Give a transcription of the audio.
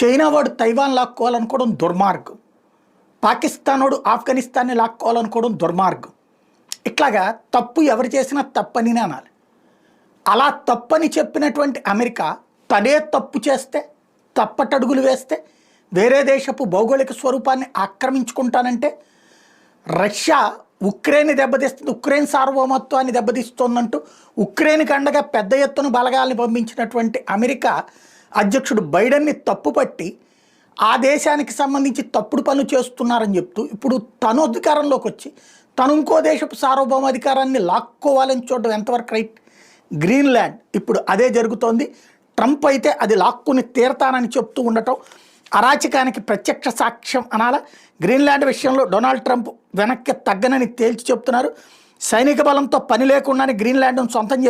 China వాడు Taiwan లాక్కోవాలనుకోవడం దుర్మార్గం. పాకిస్తానోడు ఆఫ్ఘనిస్తాన్ని లాక్కోవాలనుకోవడం దుర్మార్గం. ఇట్లాగా తప్పు ఎవరు చేసినా తప్పని అనాలి. అలా తప్పని చెప్పినటువంటి అమెరికా తనే తప్పు చేస్తే తప్పటడుగులు వేస్తే వేరే దేశపు భౌగోళిక స్వరూపాన్ని ఆక్రమించుకుంటానంటే రష్యా ఉక్రెయిన్ దెబ్బతీస్తుంది ఉక్రెయిన్ సార్వభౌమత్వాన్ని దెబ్బతీస్తోందంటూ ఉక్రెయిన్కి అండగా పెద్ద ఎత్తున బలగాల్ని పంపించినటువంటి అమెరికా అధ్యక్షుడు బైడెన్ని తప్పుపట్టి ఆ దేశానికి సంబంధించి తప్పుడు పనులు చేస్తున్నారని చెప్తూ ఇప్పుడు తను అధికారంలోకి వచ్చి తను ఇంకో దేశపు సార్వభౌమ అధికారాన్ని లాక్కోవాలని చూడడం ఎంతవరకు రైట్? గ్రీన్లాండ్ ఇప్పుడు అదే జరుగుతోంది. ట్రంప్ అయితే అది లాక్కుని తీరతానని చెప్తూ ఉండటం అరాచకానికి ప్రత్యక్ష సాక్ష్యం అనాల? గ్రీన్లాండ్ విషయంలో డొనాల్డ్ ట్రంప్ వెనక్కి తగ్గనని తేల్చి చెప్తున్నారు. సైనిక బలంతో పని లేకుండానే గ్రీన్లాండ్ను సొంతం చేస్తున్నారు.